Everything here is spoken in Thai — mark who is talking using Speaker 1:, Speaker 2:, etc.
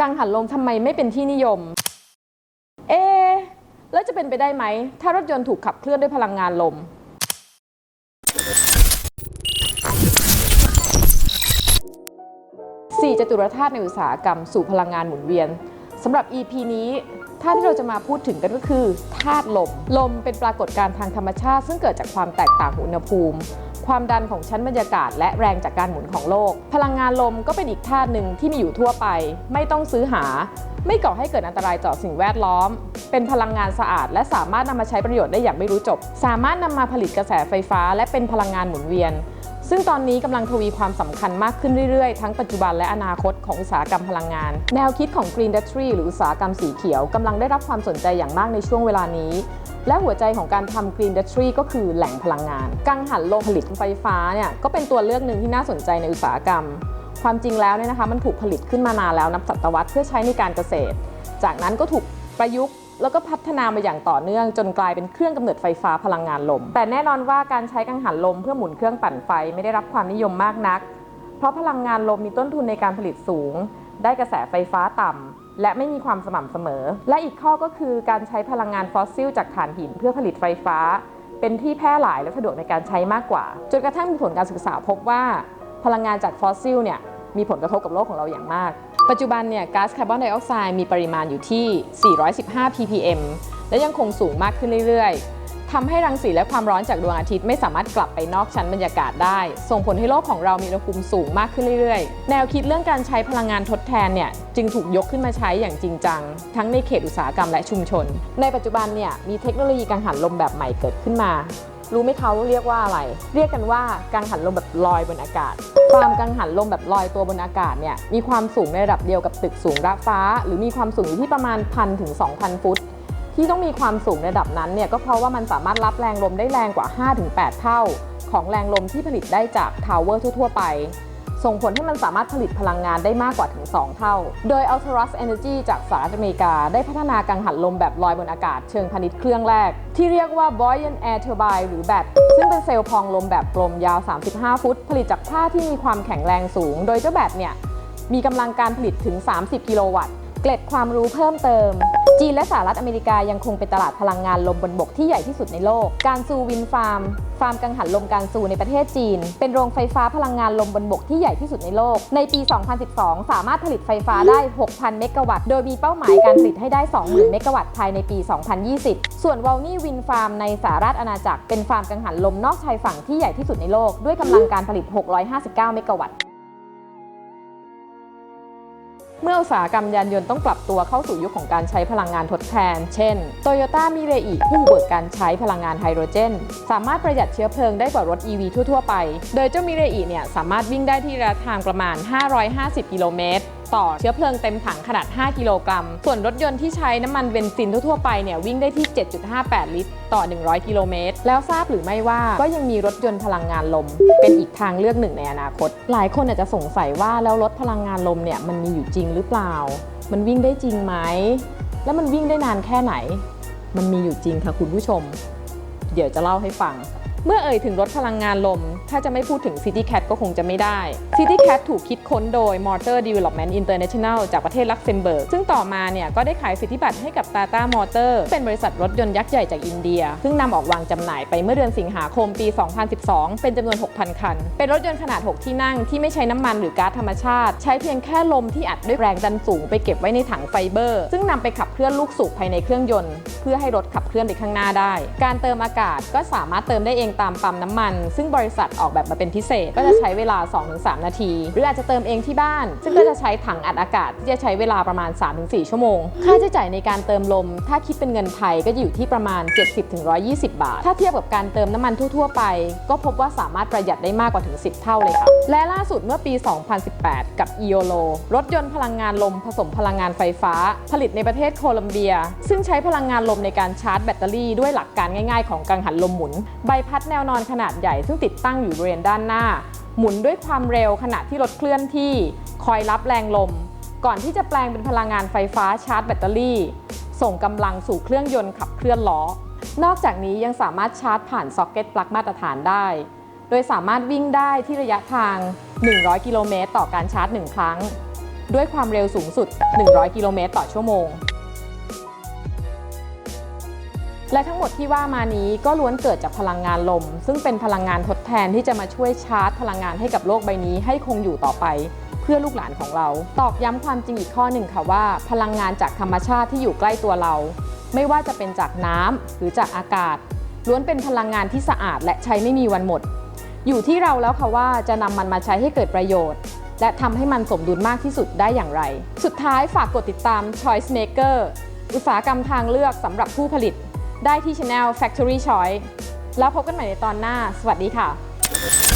Speaker 1: กังหันลมทำไมไม่เป็นที่นิยม เอ แล้วจะเป็นไปได้ไหม ถ้ารถยนต์ถูกขับเคลื่อนด้วยพลังงานลม 4จตุรธาตุในอุตสาหกรรมสู่พลังงานหมุนเวียน สำหรับ EP นี้ธาตุที่เราจะมาพูดถึงกันก็คือธาตุลม ลมเป็นปรากฏการณ์ทางธรรมชาติ ซึ่งเกิดจากความแตกต่างของอุณหภูมิ ความดันของชั้นบรรยากาศ และแรงจากการหมุนของโลก พลังงานลมก็เป็นอีกธาตุหนึ่งที่มีอยู่ทั่วไป ไม่ต้องซื้อหา ไม่ก่อให้เกิดอันตรายต่อสิ่งแวดล้อม เป็นพลังงานสะอาด และสามารถนำมาใช้ประโยชน์ได้อย่างไม่รู้จบ สามารถนำมาผลิตกระแสไฟฟ้า และเป็นพลังงานหมุนเวียน ซึ่งตอนนี้กำลังทวีความสำคัญมากขึ้นเรื่อยๆ ทั้งปัจจุบันและอนาคตของอุตสาหกรรมพลังงาน แนวคิดของ Green Industry หรืออุตสาหกรรมสีเขียวกำลังได้รับความสนใจอย่างมากในช่วงเวลานี้และหัวใจของการทำ Green Industry ก็คือแหล่งพลังงาน กังหันลมผลิตไฟฟ้าเนี่ยก็เป็นตัวเลือกหนึ่งที่น่าสนใจในอุตสาหกรรม ความจริงแล้วเนี่ยนะคะมันถูกผลิตขึ้นมานานแล้วนับศตวรรษเพื่อใช้ในการเกษตร จากนั้นก็ถูกประยุกต์แล้วก็พัฒนามาอย่างต่อเนื่องจนกลายเป็นเครื่องกำเนิดไฟฟ้าพลังงานลม แต่แน่นอนว่าการใช้กังหันลมเพื่อหมุนเครื่องปั่นไฟไม่ได้รับความนิยมมากนัก เพราะพลังงานลมมีต้นทุนในการผลิตสูง ได้กระแสไฟฟ้าต่ำและไม่มีความสม่ำเสมอ และอีกข้อก็คือการใช้พลังงานฟอสซิลจากถ่านหินเพื่อผลิตไฟฟ้า เป็นที่แพร่หลายและสะดวกในการใช้มากกว่า จนกระทั่งมีผลการศึกษาพบว่า พลังงานจากฟอสซิลเนี่ยมีผลกระทบกับโลกของเราอย่างมาก ปัจจุบันเนี่ยก๊าซคาร์บอนไดออกไซด์มีปริมาณอยู่ที่ 415 ppm และยังคงสูงมากขึ้นเรื่อยๆทำให้รังสีและความร้อนจากดวงอาทิตย์ไม่สามารถกลับไปนอกชั้นบรรยากาศได้ ส่งผลให้โลกของเรามีอุณหภูมิสูงมากขึ้นเรื่อยๆ แนวคิดเรื่องการใช้พลังงานทดแทนเนี่ยจึงถูกยกขึ้นมาใช้อย่างจริงจัง ทั้งในเขตอุตสาหกรรมและชุมชน ในปัจจุบันเนี่ยมีเทคโนโลยีกังหันลมแบบใหม่เกิดขึ้นมา รู้ไหมเขาเรียกว่าอะไร เรียกกันว่ากังหันลมแบบลอยบนอากาศ ความกังหันลมแบบลอยตัวบนอากาศเนี่ยมีความสูงในระดับเดียวกับตึกสูงระฟ้า หรือมีความสูงอยู่ที่ประมาณพันถึง2,000 ฟุต ที่ต้องมีความสูงระดับนั้นเนี่ยก็เพราะว่ามันสามารถรับแรงลมได้แรงกว่า 5-8 เท่า ของแรงลมที่ผลิตได้จากทาวเวอร์ทั่ว ๆ ไป ส่งผลให้มันสามารถผลิตพลังงานได้มากกว่าถึง 2 เท่า โดย Altaurus Energy จากสหรัฐอเมริกา ได้พัฒนากังหันลมแบบลอยบนอากาศเชิงพาณิชย์เครื่องแรก ที่เรียกว่า Buoyant Air Turbine หรือ BAT ซึ่งเป็นเซลล์พองลมแบบกลมยาว 35 ฟุต ผลิตจากผ้าที่มีความแข็งแรงสูง โดยเจ้าแบตเนี่ยมีกำลังการผลิตถึง 30 กิโลวัตต์ เกล็ดความรู้เพิ่มเติม จีนและสหรัฐอเมริกายังคงเป็นตลาดพลังงานลมบนบกที่ใหญ่ที่สุดในโลก การซูวินฟาร์ม ฟาร์มกังหันลมการซูในประเทศจีน เป็นโรงไฟฟ้าพลังงานลมบนบกที่ใหญ่ที่สุดในโลก ในปี 2012 สามารถผลิตไฟฟ้าได้ 6,000 เมกะวัตต์ โดยมีเป้าหมายการผลิตให้ได้ 20,000 เมกะวัตต์ภายในปี 2020 ส่วนวอลนี่วินฟาร์มในสหราชอาณาจักร เป็นฟาร์มกังหันลมนอกชายฝั่งที่ใหญ่ที่สุดในโลก ด้วยกำลังการผลิต 659 เมกะวัตต์ เมื่ออุตสาหกรรมยานยนต์ต้องปรับตัวเข้าสู่ยุคของการใช้พลังงานทดแทน เช่น โตโยต้ามิเรอิผู้เบิกการใช้พลังงานไฮโดรเจน สามารถประหยัดเชื้อเพลิงได้กว่ารถ EV ทั่ว ๆ ไป โดยเจ้ามิเรอิเนี่ยสามารถวิ่งได้ที่ระยะทางประมาณ 550 กิโลเมตร ต่อเชื้อเพลิงเต็มถังขนาด 5 กิโลกรัม ส่วนรถยนต์ที่ใช้น้ำมันเบนซินทั่วๆไปเนี่ยวิ่งได้ที่ 7.58 ลิตร ต่อ 100 กิโลเมตร แล้วทราบหรือไม่ว่าก็ยังมีรถยนต์พลังงานลม เป็นอีกทางเลือกหนึ่งในอนาคต หลายคนอาจจะสงสัยว่าแล้วรถพลังงานลมเนี่ยมันมีอยู่จริงหรือเปล่า มันวิ่งได้จริงไหม แล้วมันวิ่งได้นานแค่ไหน มันมีอยู่จริงค่ะคุณผู้ชม เดี๋ยวจะเล่าให้ฟัง เมื่อเอ่ยถึงรถพลังงานลม ถ้าจะไม่พูดถึง City Cat ก็คงจะไม่ได้ City Cat ถูกคิดค้นโดย Motor Development International จากประเทศลักเซมเบิร์ก ซึ่งต่อมาเนี่ยก็ได้ขายสิทธิบัตรให้กับ Tata Motor เป็นบริษัทรถยนต์ยักษ์ใหญ่จากอินเดีย ซึ่งนำออกวางจำหน่ายไปเมื่อเดือนสิงหาคมปี 2012 เป็นจำนวน 6,000 คัน เป็นรถยนต์ขนาด 6 ที่นั่งที่ไม่ใช้น้ำมันหรือก๊าซธรรมชาติ ใช้เพียงแค่ลมที่อัดด้วยแรงดันสูงไปเก็บไว้ในถังไฟเบอร์ ซึ่งนำไปขับเคลื่อนลูกสูบภายในเครื่องยนต์ เพื่อให้รถขับเคลื่อนไปข้างหน้าได้ การเติมอากาศก็สามารถเติมได้เองตามปั๊มน้ำมัน ซึ่งบริษัทออกแบบมาเป็นพิเศษ ก็จะใช้เวลา 2-3 นาที หรืออาจจะเติมเองที่บ้าน ซึ่งก็จะใช้ถังอัดอากาศที่จะใช้เวลาประมาณ 3-4 ชั่วโมง ค่าใช้จ่ายในการเติมลม ถ้าคิดเป็นเงินไทยก็จะอยู่ที่ประมาณ 70-120 บาท ถ้าเทียบกับการเติมน้ำมันทั่ว ๆ ไป ก็พบว่าสามารถประหยัดได้มากกว่าถึง 10 เท่าเลยค่ะและล่าสุดเมื่อปี 2018 กับ EOLO รถยนต์พลังงานลมผสมพลังงานไฟฟ้า ผลิตในประเทศโคลัมเบีย ซึ่งใช้พลังงานลมในการชาร์จแบตเตอรี่ด้วยหลักการง่ายๆ ของกังหันลมหมุน ใบพัดแนวนอนขนาดใหญ่ซึ่งติดตั้งอยู่บริเวณด้านหน้า หมุนด้วยความเร็วขณะที่รถเคลื่อนที่ คอยรับแรงลม ก่อนที่จะแปลงเป็นพลังงานไฟฟ้าชาร์จแบตเตอรี่ ส่งกำลังสู่เครื่องยนต์ขับเคลื่อนล้อ นอกจากนี้ยังสามารถชาร์จผ่านซ็อกเก็ตปลั๊กมาตรฐานได้ โดยสามารถวิ่งได้ที่ระยะทาง 100 กิโลเมตรต่อการชาร์จ 1 ครั้ง ด้วยความเร็วสูงสุด 100 กิโลเมตรต่อชั่วโมง และทั้งหมดที่ว่ามานี้ก็ล้วนเกิดจากพลังงานลม ซึ่งเป็นพลังงานทดแทนที่จะมาช่วยชาร์จพลังงานให้กับโลกใบนี้ให้คงอยู่ต่อไป เพื่อลูกหลานของเรา ตอกย้ำความจริงอีกข้อหนึ่งค่ะว่า พลังงานจากธรรมชาติที่อยู่ใกล้ตัวเรา ไม่ว่าจะเป็นจากน้ำหรือจากอากาศ ล้วนเป็นพลังงานที่สะอาดและใช้ไม่มีวันหมด อยู่ที่เราแล้วค่ะว่าจะนำมันมาใช้ให้เกิดประโยชน์และทำให้มันสมดุลมากที่สุดได้อย่างไร สุดท้ายฝากกดติดตาม Choice Maker อุตสาหกรรมทางเลือกสำหรับผู้ผลิต ได้ที่ช anel Factory Choice แล้วพบกันใหม่ในตอนหน้า สวัสดีค่ะ